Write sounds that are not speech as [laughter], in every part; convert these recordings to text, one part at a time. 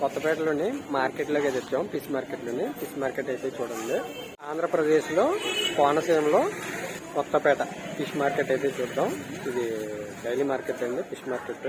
కొత్తపేటలోని మార్కెట్లోకి తెచ్చాం fish మార్కెట్లోని. Fish market అయితే చూడండి. ఆంధ్రప్రదేశ్లో కోనసీమలో కొత్తపేట ఫిష్ మార్కెట్ అయితే చూద్దాం. ఇది డైలీ మార్కెట్ అండి ఫిష్ మార్కెట్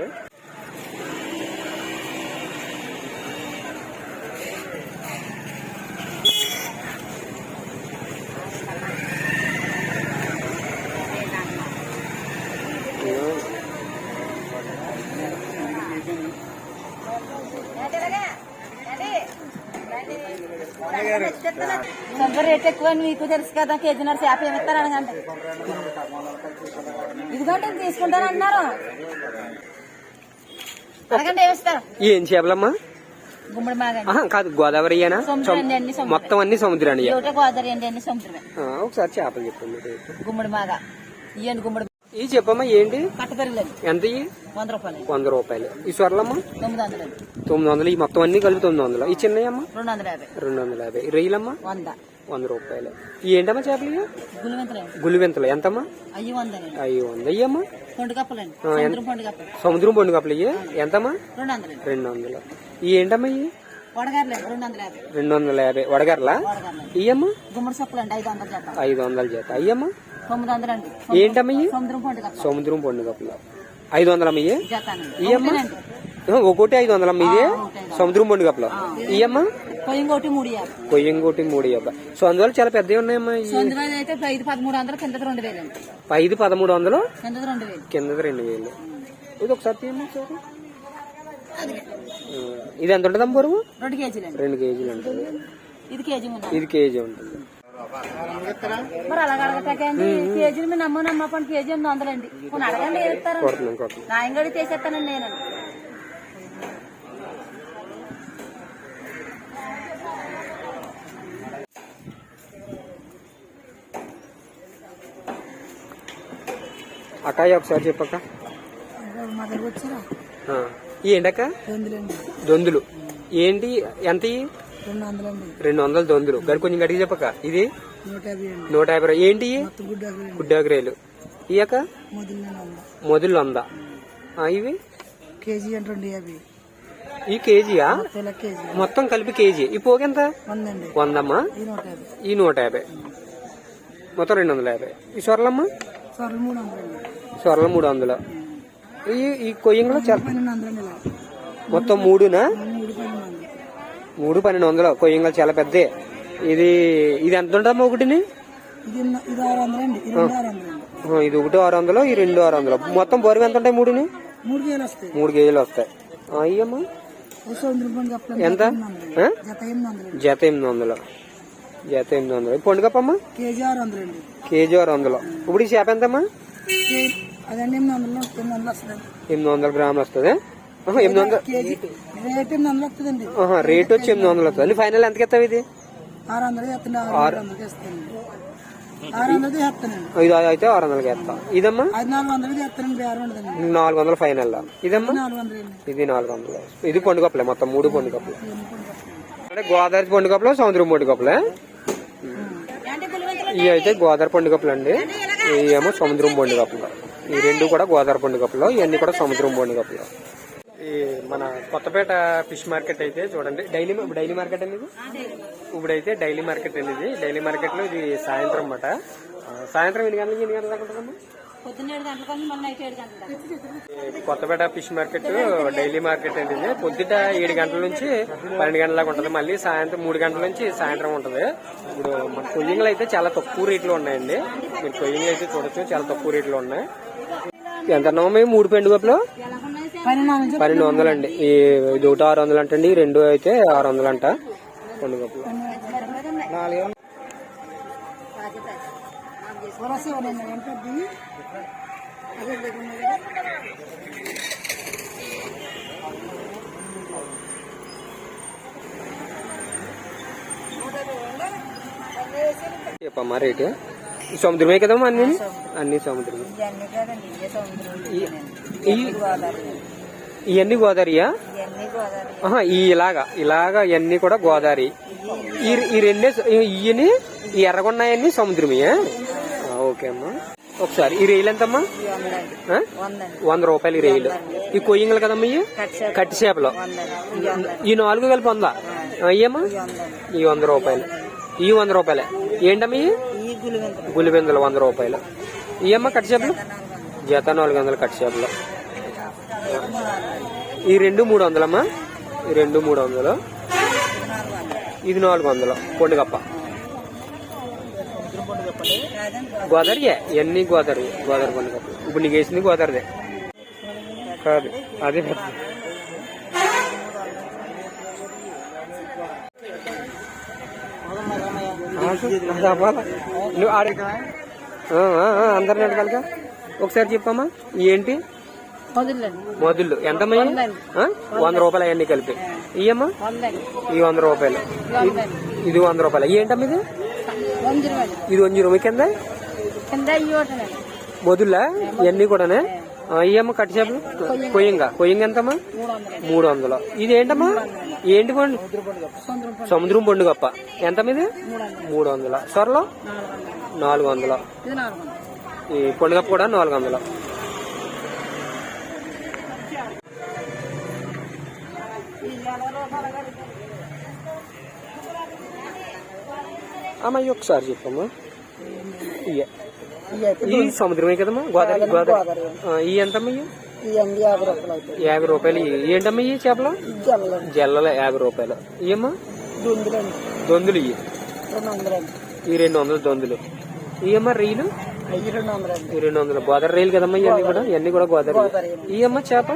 సొంత రేట్ ఎక్కువ మీకు తెలుసు కదా కేజీన్నర చేప ఏమి ఇస్తారు అనగండి ఇదిగోండి ఇది తీసుకుంటాను అన్నారు. అడగండి ఏమి ఇస్తారు? ఏం చేపలమ్మా? గుమ్మడి మాగండి ఆహా, కాదు గోదావరి. మొత్తం అన్ని సముద్రాన్ని ఒకటే గోదావరి అండి అన్ని సముద్రమే. ఒకసారి చేపలు చెప్పండి. గుమ్మడి మాగ. ఇవ్వండి గుమ్మడి ఈ చెప్పమ్మా ఏంటి? ఎంత? వంద రూపాయలు వంద రూపాయలు. ఈ సొరలమ్మా? తొమ్మిది వందలు. ఈ మొత్తం అన్ని కలిపి తొమ్మిది వందలు? ఈ చిన్నయమ్మా? రెండు వందల యాభై. రెండు వందల యాభై. రొయ్యలమ్మా? వంద. వంద రూపాయలు. ఈ ఏంటమ్మా చేపలు ఇవి? గులివెంతలు ఎంతమ్మా? అయ్యి వంద. అయ్యమ్మా? సముద్రం పండు కప్పలు. ఇయ్యి. ఎంతమ్మా? రెండు వందలు ఈ ఏంటమ్మా ఇవి? రెండు వందల యాభై. వందల వడగర్లా? వడగారులండి ఇయ్యమ్మా? గుమ్మడి సప్పులండి ఐదు వందలు ఐదు వందల చేత అయ్యమ్మా? తొమ్మిది ఏంటమ్మా ఇవి? సముద్రం పండు కప్పలు. ఐదు వందలమ్మ ఇయ్యి జతానండి ఇయ్యమ్మా? ఒకటి ఐదు వందలమ్మ ఇది సముద్రం పండు కప్పలు. ఇయ్యమ్మా? పొయ్యింగోటి మూడు యాభై కొయ్యంగోటి మూడు యాభై సో అందువల్ల చాలా పెద్దవి ఉన్నాయమ్మా అయితే ఐదు పదమూడు వందలు కిందది రెండు వేలు అండి. ఐదు పదమూడు వందలు? రెండు వేలు. కిందది రెండు వేలు. ఇది ఒకసారి ఇది ఎంత ఉంటుందమ్మా బరువు? రెండు కేజీలు అండి. రెండు కేజీలు ఉంటుంది. ఇది కేజీ ఇది కేజీ ఉంటుంది. మరి అలాగ అడగటాకండి కేజీలు నమ్మ కేజీ ఎనిమిది వందలండి. కొన్ని అడగండి వేస్తారండి నేను అక్కాయ ఒకసారి చెప్పక్క. ఏంటక్క? దొందులు. ఏంటి? ఎంత? రెండు వందలు దొందులు. గడి కొంచెం గడికి చెప్పక్క. ఇది? నూట యాభై. ఏంటి ఇయి? మొత్తం గుడ్డ యాభై అండి గుడ్డాగ్రేలు ఈ అక్క? మొదలు వంద. ఇవి? కేజీ అంటే యాభై. ఈ కేజీయా? మొత్తం కలిపి కేజీ. ఈ పోగెంత వందండి. వందమ్మా? ఈ నూట యాభై. మొత్తం రెండు వందల యాభై. ఈ సొరలమ్మ? సొరలు మూడు వందలు. ఈ ఈ కొయ్యంలో మొత్తం మూడునా? మూడు పన్నెండు వందలు. కొయ్యంగలు చాలా పెద్దే. ఇది ఇది ఎంత ఉంటుందమ్మా ఒకటిని? ఇది ఒకటి ఆరు వందలు ఈ రెండు ఆరు వందలు. మొత్తం బరువు ఎంత ఉంటాయి మూడుని? మూడు కేజీలు వస్తాయి. కప్పలు ఎంత? జత ఎనిమిది వందలు. జత ఎనిమిది వందలు. పండుగప్పమ్మా? కేజీ ఆరు వందలు. ఇప్పుడు ఈ చేప ఎంతమ్మా? అదండి ఎనిమిది వందలు తొమ్మిది వందలు వస్తుందండి. ఎనిమిది వందల గ్రాములు వస్తుంది? ఎనిమిది వందలు కేజీ రేట్ ఎనిమిది వందలు వస్తుందండి. ఆహా, రేట్ వచ్చి ఎనిమిది వందలు వస్తుంది. ఫైనల్ ఎంతకి ఎత్తావు ఇది? ఆరు వందలు ఆరు ఇది అయితే ఆరు వందలకి ఎత్తా ఇదమ్మా? ఐదు నాలుగు వందలు ఫైనల్. ఇదమ్మా? నాలుగు వందలు అండి. ఇది నాలుగు వందలు. ఇది పండుగప్పలే మొత్తం మూడు పండు కప్పలు. అంటే గోదావరి పండుగప్పలు సముద్రం పండుగప్పలే ఇవి అయితే గోదావరి పండుగప్పలు అండి ఇవి ఏమో సముద్రం పండుగప్పలు ఈ రెండు కూడా గోదావరి పండుగప్పలు ఇవన్నీ కూడా సముద్రం పండుగప్పలు ఈ మన కొత్తపేట ఫిష్ మార్కెట్ అయితే చూడండి డైలీ డైలీ మార్కెట్ అండి ఇది? ఇప్పుడైతే డైలీ మార్కెట్ అండి ఇది. డైలీ మార్కెట్లో ఇది సాయంత్రం అన్నమాట. సాయంత్రం ఎన్ని గంటలకి ఎన్ని గంటల దాకా Kothapeta fish market daily market అండి ఇది. పొద్దుట ఏడు గంటల నుంచి పన్నెండు గంటల దాకా ఉంటుంది. మళ్ళీ సాయంత్రం మూడు గంటల నుంచి సాయంత్రం ఉంటుంది. ఇప్పుడు మన కొయ్యంగులు అయితే చాలా తక్కువ రేట్లో ఉన్నాయండి. మీరు కొయ్యంగులు అయితే చూడొచ్చు చాలా తక్కువ రేట్లో ఉన్నాయి. ఎంత అన్నామో మేము మూడు పెండు పప్పులు పన్నెండు వందలు అండి. ఈ ఇది ఒకటి ఆరు వందలు అంటండి. అండి రెండు అయితే ఆరు వందలు అంట. రెండు పప్పులు చెప్పమ్మా రేటు? ఈ సముద్రమే కదమ్మా అన్ని? అన్ని సముద్రమే. ఇవన్నీ గోదావరియా? ఈ ఇలాగా. ఇలాగా ఇవన్నీ కూడా గోదావరి. ఈ రెండే ఇయని ఈ ఎర్రగొన్నాయన్ని సముద్రమే. ఓకే అమ్మా. ఒకసారి ఈ రైలు ఎంతమ్మా? వంద రూపాయలు ఈ రైలు. ఈ కొయ్యంగలు కదమ్మా ఇవి కట్టి చేపలు ఈ నాలుగు కలిపి వందా. అయ్యమ్మా ఈ వంద రూపాయలు. ఈ వంద రూపాయలే. ఏంటమ్మా ఇవి గులిబెందులు వంద రూపాయలు. ఇవమ్మా కట్ చేపలు? జత నాలుగు వందలు కట్ చేపలు. ఈ రెండు మూడు వందలమ్మా? ఈ రెండు మూడు వందలు. ఇది నాలుగు వందలు. పొండుగప్ప గోదావరియే ఇవన్నీ గోదావరి గోదావరి పండుగ ఇప్పుడు నీకు వేసింది గోదావరిదే. కాదు అదే పెద్ద. నువ్వు ఆడే అందరిని అడగాలిగా ఒకసారి చెప్పమ్మా ఏంటి మొదలు? ఆ? వంద రూపాయలు అవన్నీ కలిపి. ఇయ్యమ్మా? ఈ వంద రూపాయలు. ఇది వంద రూపాయలు. ఏంటమ్మా ఇది? ఇది వంజి రూపాయి కింద? మొదలా ఇవన్నీ కూడానే? ఇయ్యమ్మా కట్టి చేపలు. కొయ్యంగా. కొయ్యంగా. ఎంతమ్మా? మూడు వందలు. ఇది ఏంటమ్మా? ఏంటి పండు? సముద్రం పండు గప్ప ఎంత ఇది మూడు వందలు సొరలో నాలుగు వందలు ఈ పండుగ కూడా నాలుగు వందలు అమ్మా ఇవి ఒకసారి చెప్పమ్మా. ఇయ్య. ఈ సముద్రమే కదమ్మా? గోదావరి గోదావరి. ఈ ఎంతమ్మా ఇవి ఇవన్నీ యాభై రూపాయలు యాభై ఏంటమ్మా ఈ చేపలు? జల్లల. యాభై రూపాయలు. దొందులండి దొందులు ఇవి ఈ రెండు వందలు దొందులు. ఇయ్యమ్మా రీలు? ఈ రెండు వందలు గోదావరి రైలు కదమ్మా ఇవన్నీ కూడా? ఇవన్నీ కూడా గోదావరి ఇయ్యమ్మా చేప?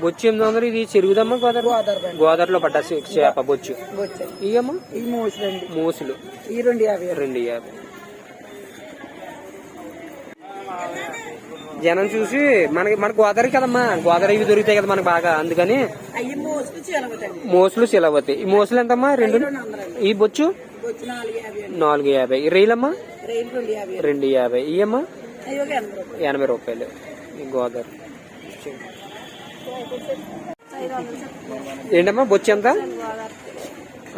బొచ్చు ఎనిమిది వందలు. ఇది చెరుగుదమ్మా గోదావరి? గోదావరి గోదావరిలో పడ్డ చేప బొచ్చు. మూసులండి మూసులు. ఈ రెండు యాభై. రెండు యాభై. జనం చూసి మనకి మన గోదావరి కదమ్మా గోదావరి ఇవి దొరుకుతాయి కదా మనకి బాగా. అందుకని మోసులు సిలవతాయి ఈ మోసులు ఎంతమ్మా? రెండు? ఈ బొచ్చు? నాలుగు యాభై రైలమ్మా? రైలు రెండు యాభై ఒక ఎనభై రూపాయలు. గోదావరి. ఏంటమ్మా బొచ్చు ఎంత?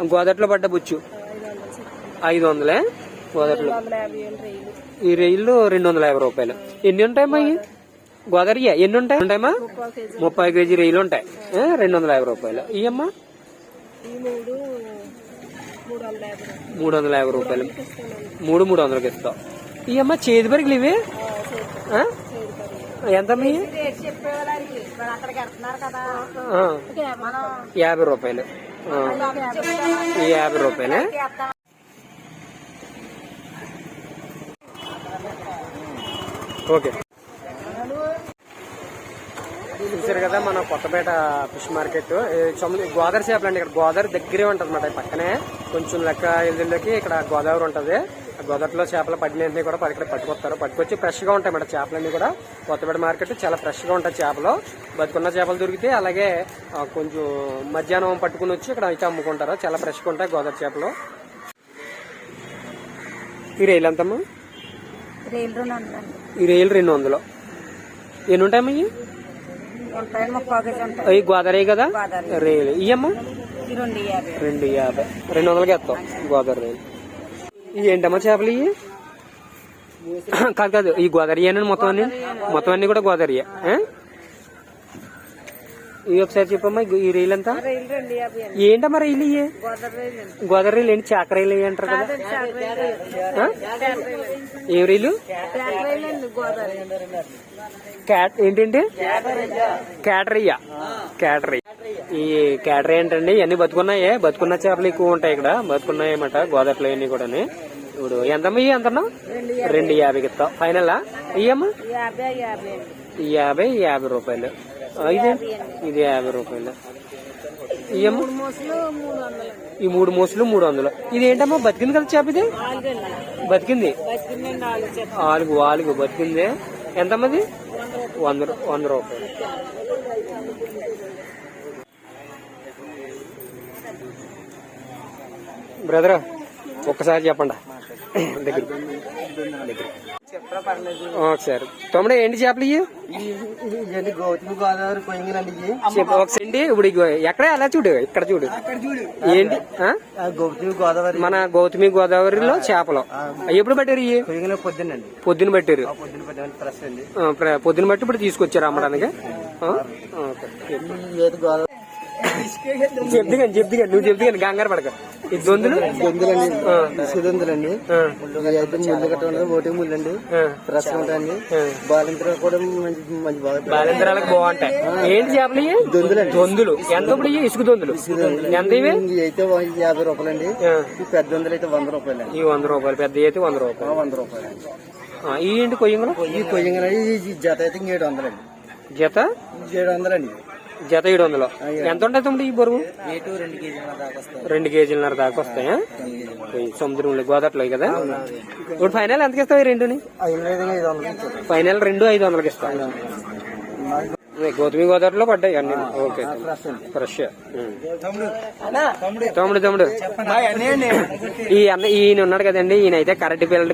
గోదావరిలో పడ్డ బొచ్చు? ఐదు వందలే? గోదావరిలో? ఈ రైళ్ళు రెండు వందల యాభై రూపాయలు. ఎన్ని ఉంటాయమ్మా ఇవి? గోదావరి ఎన్ని ఉంటాయి? ఉంటాయమ్మా? ముప్పై కేజీ రైలు ఉంటాయి. రెండు వందల యాభై రూపాయలు. ఇవమ్మా ఈ మూడు వందల యాభై రూపాయలు. మూడు మూడు వందలకి ఇస్తాం ఇవమ్మా చేతి బరికలు ఇవి? మనం యాభై రూపాయలు. యాభై రూపాయలే. ఓకే. చూసారు కదా మన కొత్తపేట ఫిష్ మార్కెట్. ఈ గోదావరి చేపలు అండి ఇక్కడ. గోదావరి దగ్గరే ఉంటుంది అనమాట పక్కనే. కొంచెం లెక్క ఎల్లుళ్ళకి ఇక్కడ గోదావరి ఉంటుంది. ఆ గోదావరిలో చేపలు పట్టినవి కూడా ఇక్కడ పట్టుకొస్తారు. పట్టుకొచ్చి ఫ్రెష్గా ఉంటాయి మేడం చేపలన్నీ కూడా. కొత్తపేట మార్కెట్ చాలా ఫ్రెష్గా ఉంటాయి చేపలు. బతుకున్న చేపలు దొరికితే అలాగే కొంచెం మధ్యాహ్నం పట్టుకుని వచ్చి ఇక్కడ అయితే అమ్ముకుంటారు. చాలా ఫ్రెష్గా ఉంటాయి గోదావరి చేపలు. ఈ రైలు ఎంతమ్మా? రైలు రెండు ఈ రైలు రెండు వందలు. ఎన్ని ఉంటాయమ్మా ఇవి? ఈ గోదావరి కదా. రైలు ఇయ్యమ్మా? ఈ రెండు యాభై. రెండు వందలకి ఇస్తాం గోదావరి రైలు. ఇవి ఏంటమ్మా చేపలు ఇవి? కాదు కాదు ఈ గోదావరి మొత్తం అన్ని మొత్తం అన్ని కూడా గోదావరి ఇవి ఒకసారి చెప్పమ్మా ఈ- రైలు యాభై అండి. ఏంటమ్మా రైలు ఇవి గోదావరి రైలు ఏంటి? చాక రైలు అంటారు కదా? ఏ రైలు ఏంటంటే క్యాటరయ్య క్యాటరీ ఈ క్యాటరీ ఏంటండి? ఇవన్నీ బతుకున్నాయే. బతుకున్న చేపలు ఎక్కువ ఉంటాయి ఇక్కడ. బతుకున్నాయి అన్నమాట గోదావరిలో ఇవన్నీ కూడా ఇప్పుడు ఎంతమ్మా ఇవి ఎంత రెండు యాభైకి ఇస్తాం. ఫైనల్ ఇయ్యమ్మా? యాభై యాభై యాభై యాభై రూపాయలు. ఇది? ఇది యాభై రూపాయలు. ఇయ్యమ్మా ఈ మూడు మోసలు మూడు వందలు. ఇది ఏంటమ్మా? బతికింది కదా చేప ఇది? బతికింది? నాలుగు ఆలుగు ఆలుగు. బతికింది. ఎంతమ్మది? వంద వంద రూపాయలు. బ్రదర్ ఒక్కసారి చెప్పండి? దగ్గర దగ్గర ఒకసారి తమ్ముడు ఏంటి చేపలు ఇవి గౌతమి గోదావరి ఒకసారి ఇప్పుడు ఎక్కడ? అలా చూడు ఇక్కడ చూడు. ఏంటి? గౌతమి గోదావరి. మన గౌతమి గోదావరిలో చేపలు. ఎప్పుడు పట్టారు ఇవి పొద్దున్నండి. పొద్దున పట్టారు. పొద్దున బట్టి ఇప్పుడు తీసుకొచ్చారు అమ్మడానికి? ఓకే. చెప్దు కానీ చెప్దు కానీ నువ్వు చెప్దు కానీ కంగారు పడక. ఇది దొందులు? దొందులండి. ఆ. ఇసుదొందులండి ఆ, అయితే ముళ్ళు కట్ట ఉండదు ఓటి ముళ్ళు అండి ఆ, ఫ్రెష్ ఉంటాయండి. బాలింతర కూడా మంచి మంచి బాలింతరాలకు బాగుంటాయి. ఏంటి చేపలు ఇవి దొందులండి. దొందులు. ఎంత ఇప్పుడు ఇసుక దొందులు. ఎంత ఇవి? అయితే యాభై రూపాయలండి. పెద్ద దొందలు అయితే వంద రూపాయలండి. ఈ వంద రూపాయలు పెద్ద అయితే వంద రూపాయలు. వంద రూపాయలండి. ఆ, ఈ ఏంటి కొయ్యంగులు? ఈ కొయ్యంగానండి ఈ జత అయితే ఏడు వందలండి. జత? ఏడు వందలండి. జత ఏడు వందలు. ఎంత ఉంటుంది తమ్ముడు ఈ బరువు? రెండు కేజీల దాకా వస్తాయి. రెండు కేజీలన్నర దాకా వస్తాయా? ఈ సముద్రంలో గోదాట్లో కదా? ఇప్పుడు ఫైనల్ ఎంతకి ఇస్తావు ఈ రెండుని. ఫైనల్ రెండు ఐదు వందలకి ఇస్తాను గౌతమి గోదావరిలో పడ్డాయి అన్ని. ఓకే. ఫ్రెష్. తమ్ముడు. తమ్ముడు ఈ అన్న ఈయన ఉన్నాడు కదండి ఈయన అయితే కరటి పిల్లలు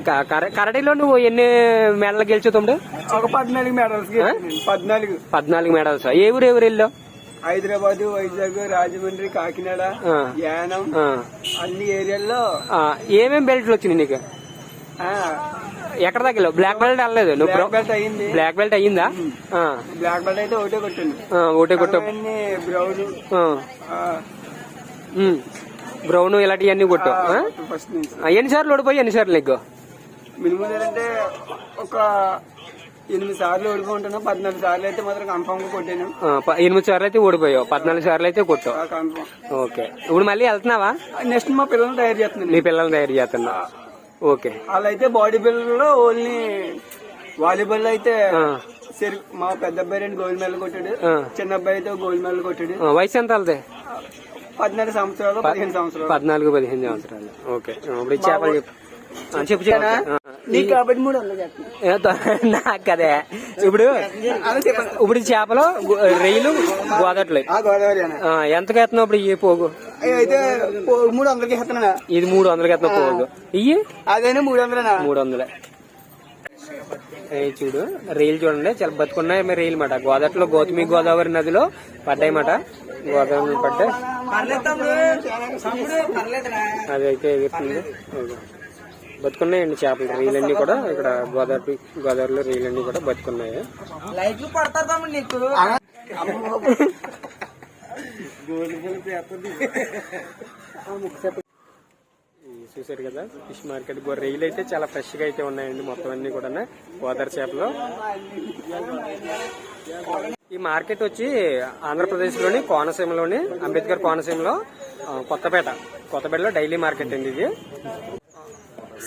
కరటిలో నువ్వు ఎన్ని మెడలు గెలిచావు తమ్ముడు? ఒక పద్నాలుగు మెడల్స్? పద్నాలుగు. పద్నాలుగు మెడల్స్. ఏ ఊరు ఏ ఊరు వెళ్ళావు? హైదరాబాద్ వైజాగ్ రాజమండ్రి కాకినాడ యానం అన్ని ఏరియాల్లో. ఆ, ఏమేం బెల్ట్లు వచ్చినాయి నీకు? ఎక్కడ దగ్గర బ్లాక్ బెల్ట్ వెళ్ళలేదు. నువ్వు బ్రౌ- బెల్ట్ అయింది. బ్లాక్ బెల్ట్ అయ్యిందా? బ్లాక్ బెల్ట్ అయితే ఒకటే కొట్టింది ఆ, ఒకటే కొట్టు బ్రౌన్. బ్రౌన్ ఇలాంటివన్నీ కొట్టు ఆ? ఫస్ట్ నుంచి. ఆ, ఎన్నిసార్లు ఓడిపోయి ఎన్నిసార్లు నీకు? మినిమం ఏంటంటే ఒక ఎనిమిది సార్లు ఓడిపోతుంటాను. పద్నాలుగు సార్లు అయితే మాత్రం కన్ఫామ్గా కొట్టాను. ఎనిమిది సార్లు అయితే ఓడిపోయావు. పద్నాలుగు సార్లు అయితే కొట్టావు ఓకే. ఇప్పుడు మళ్ళీ వెళ్తున్నావా? నెక్స్ట్ మా పిల్లల్ని తయారు చేస్తున్నాను నీ పిల్లల్ని తయారు చేస్తున్నా ఓకే. వాళ్ళు అయితే బాడీ బిల్డర్లో ఓన్లీ వాలీబాల్ అయితే ఆ, సరి మా పెద్ద అబ్బాయి రెండు గోల్డ్ మెడల్ కొట్టాడు. చిన్న అబ్బాయి అయితే గోల్డ్ మెడల్ కొట్టాడు. ఆ, వయసు ఎంత వెళ్తాయి పద్నాలుగు సంవత్సరాలు పదిహేను సంవత్సరాలు. పద్నాలుగు పదిహేను సంవత్సరాలు. ఓకే. ఇప్పుడు చేపలు చెప్పు. చెప్పు నీకు కాబట్టి మూడు కదే ఇప్పుడు ఇప్పుడు చేపలు గోదట్లు ఆ గోదావరి అన్న ఆ, ఎంతకి ఎత్తున్నావు ఇప్పుడు ఈ పోగు? అయితే మూడు వందలకి ఇస్తున్నా ఇది మూడు వందలకి ఎత్తున్నావు పోగు ఇయ్యి? అదేనా మూడు వందలనా? మూడు వందలే. ఏయ్ చూడు రైలు చూడండి చాలా బతుకున్నాయి మరి రైలు మాట. గోదావరిలో గౌతమి గోదావరి నదిలో పడ్డాయి మాట. గోదావరి పడ్డాయి. అది అయితే ఎగురుతుంది. బతుకున్నాయండి చేపలు. రైలన్నీ కూడా ఇక్కడ గోదావరి గోదావరిలో రైలన్నీ కూడా బతుకున్నాయి. [laughs] చూసారు కదా ఫిష్ మార్కెట్ గొర్రెలు అయితే చాలా ఫ్రెష్గా అయితే ఉన్నాయండి మొత్తం అన్ని కూడా గోదావరి చేపలు. ఈ మార్కెట్ వచ్చి ఆంధ్రప్రదేశ్లోని కోనసీమలోని అంబేద్కర్ కోనసీమలో కొత్తపేట. కొత్తపేటలో డైలీ మార్కెట్ అండి ఇది.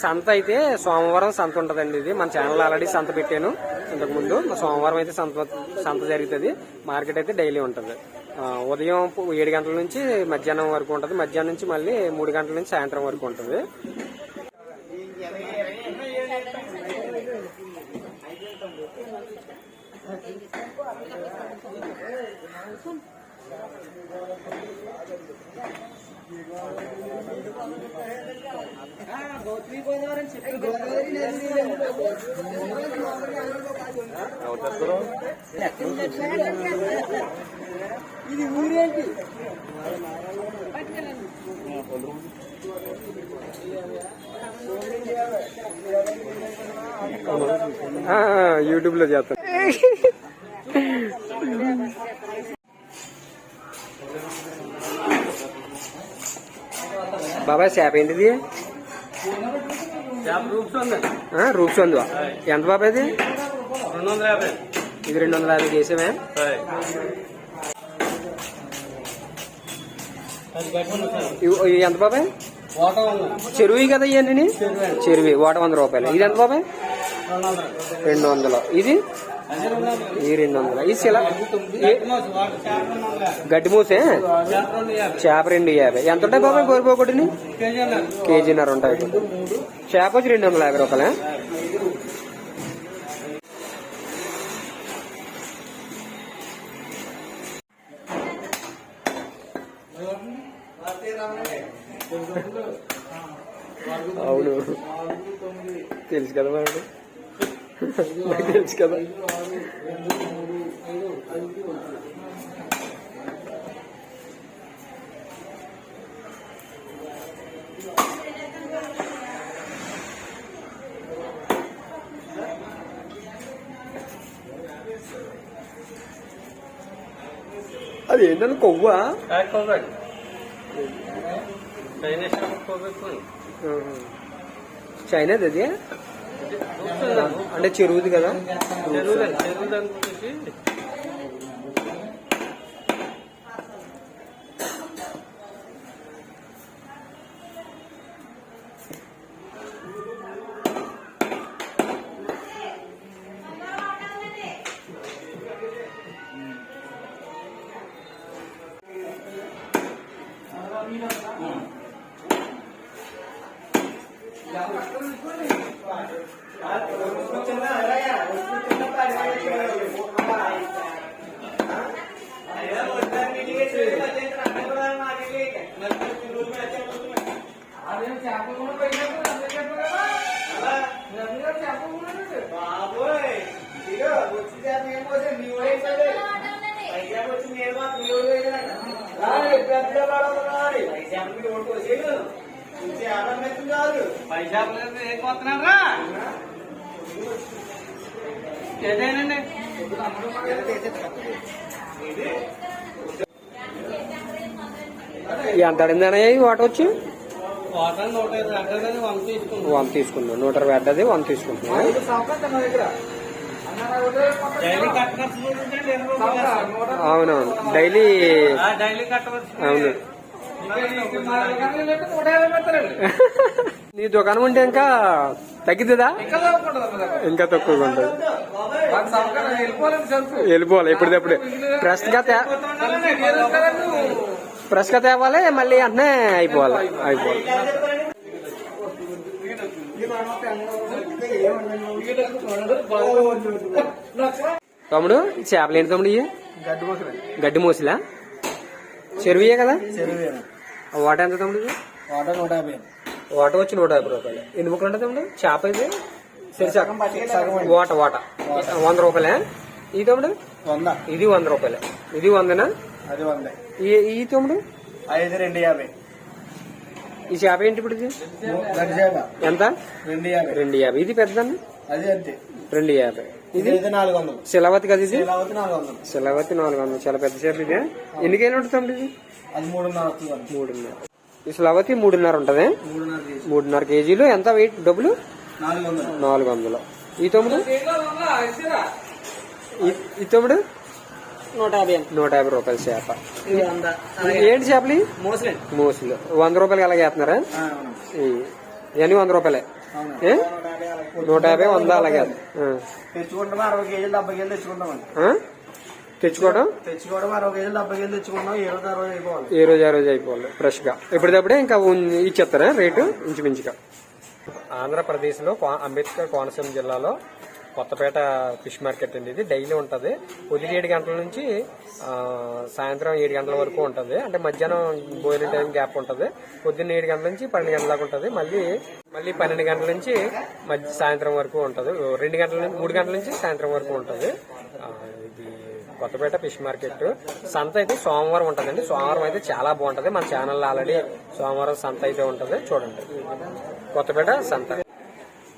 సంత అయితే సోమవారం సంత ఉంటదండి ఇది. మన ఛానల్ ఆల్రెడీ సంత పెట్టాను. ఇంతకు ముందు సోమవారం అయితే సంత సంత జరుగుతుంది. మార్కెట్ అయితే డైలీ ఉంటది. ఉదయం ఏడు గంటల నుంచి మధ్యాహ్నం వరకు ఉంటది. మధ్యాహ్నం నుంచి మళ్ళీ మూడు గంటల నుంచి సాయంత్రం వరకు ఉంటది. యూట్యూబ్లో చేస్తాను బాబాయ్ చేప ఏంటిది? ఆ, రూప్సందు ఎంత బాబాయ్ ఇది? రెండు వందల యాభై. ఇది రెండు వందల యాభై చేసామే ఇవి- ఎంత బాబాయ్? చెరువు కదా ఇవన్నీ? చెరువు. ఓట వంద రూపాయలు. ఇది ఎంత బాబాయ్? రెండు వందలు. ఇది? ఈ రెండు వందలు. ఇది శిల ఈ- గడ్డి మూసే? చేప రెండు యాభై. ఎంత ఉంటాయి బాబాయ్ గోరిపోకొట్టిని కేజీన్నర. ఉంటాయి. చేప వచ్చి రెండు వందల యాభై రూపాయలే? అవును. తెలుసు కదా మేడం? తెలుసు కదా. అది ఏంటంటే కొవ్వా? కొవ్వండి చైనాది అది? అంటే చెరువుది కదా? చెరువుదండి చెరువు ఎంత అడిందనే వాట వచ్చి డైలీ కట్టవలసి ఉంటుందండి ఎన్ని రూపాయలు అవునవును. డైలీ ఆ, డైలీ అవును. నీ దుకాణం ఉంటే ఇంకా తగ్గిద్దా ఇంకా తక్కువగా ఉంటుంది వెళ్ళిపోవాలి ఎప్పటికప్పుడు ఫ్రెష్ గా తే ఫ్రెష్గా తేవాలి మళ్ళీ వెంటనే అయిపోవాలి? అయిపోవాలి. తమ్ముడు చేపలు ఏంటి తమ్ముడు ఇవి గడ్డి మోసిలా? చెరువుయే కదా? వాట ఎంత తమ్ముడు ఇది? వాటర్ నూట యాభై వాట వచ్చి నూట యాభై రూపాయలు. ఎన్ని ముక్కలు ఉంటుంది తమ్ముడు? చేప ఇది? సరి సగం. వాట వాట. వంద రూపాయలే? ఈ తమ్ముడు? వంద. ఇది వంద రూపాయలే. ఇది వందనా? అది వంద. ఈ ఈ తమ్ముడు? ఐదు రెండు యాభై. ఈ చేప ఏంటి ఇప్పుడు ఇది? ఎంత? రెండు యాభై. రెండు యాభై. ఇది అది అంతే. రెండు యాభై. ఇది? నాలుగు వందలు. శిలవతి కదా ఇది? శిలవతి నాలుగు వందలు. చాలా పెద్ద చేప ఇది ఎన్ని కేజీలు ఉంటుంది ఇది? అది మూడున్నర. మూడున్నర. ఈ శిలవతి మూడున్నర ఉంటుంది? మూడున్నర కేజీ మూడున్నర కేజీలు. ఎంత వెయిట్ డబ్బులు? నాలుగు వందలు. నాలుగు వందలు. ఈ తమ్ముడు? ఈ తమ్ముడు? నూట యాభై నూట యాభై రూపాయల చేప. ఏంటి చేపలు? మోసలే. వంద రూపాయలకి ఎలాగ వేస్తున్నారా? అవును ఈ- ఇవన్నీ వంద రూపాయలే? నూట యాభై అలాగే. వంద అలాగే ఆ. తెచ్చుకుంటాం అరవై కేజీలు డెబ్బై కేజీలు తెచ్చుకుంటామండి ఆ? తెచ్చుకోవడం? తెచ్చుకోవడం అరవై కేజీలు డెబ్బై కేజీలు తెచ్చుకుంటాం. ఏ రోజు అరవై అయిపోవాలి. ఏ రోజు ఆ రోజు అయిపోవాలి. ఫ్రెష్గా ఎప్పటికప్పుడే ఇంకా ఇచ్చేస్తారా రేటు? ఇంచుమించుగా. ఆంధ్రప్రదేశ్లో అంబేద్కర్ కోనసీమ జిల్లాలో కొత్తపేట ఫిష్ మార్కెట్ అండి ఇది. డైలీ ఉంటుంది. ఉదయం ఏడు గంటల నుంచి సాయంత్రం ఏడు గంటల వరకు ఉంటుంది. అంటే మధ్యాహ్నం భోజనం టైం గ్యాప్ ఉంటుంది. పొద్దున్న ఏడు గంటల నుంచి పన్నెండు గంటల దాకా ఉంటుంది. మళ్ళీ మళ్ళీ పన్నెండు గంటల నుంచి మధ్య సాయంత్రం వరకు ఉంటుంది. రెండు గంటల నుంచి మూడు గంటల నుంచి సాయంత్రం వరకు ఉంటుంది. ఇది కొత్తపేట ఫిష్ మార్కెట్. సంత అయితే సోమవారం ఉంటుందండి. సోమవారం అయితే చాలా బాగుంటుంది. మన ఛానల్ ఆల్రెడీ సోమవారం సంత అయితే ఉంటుంది. చూడండి. కొత్తపేట సంత.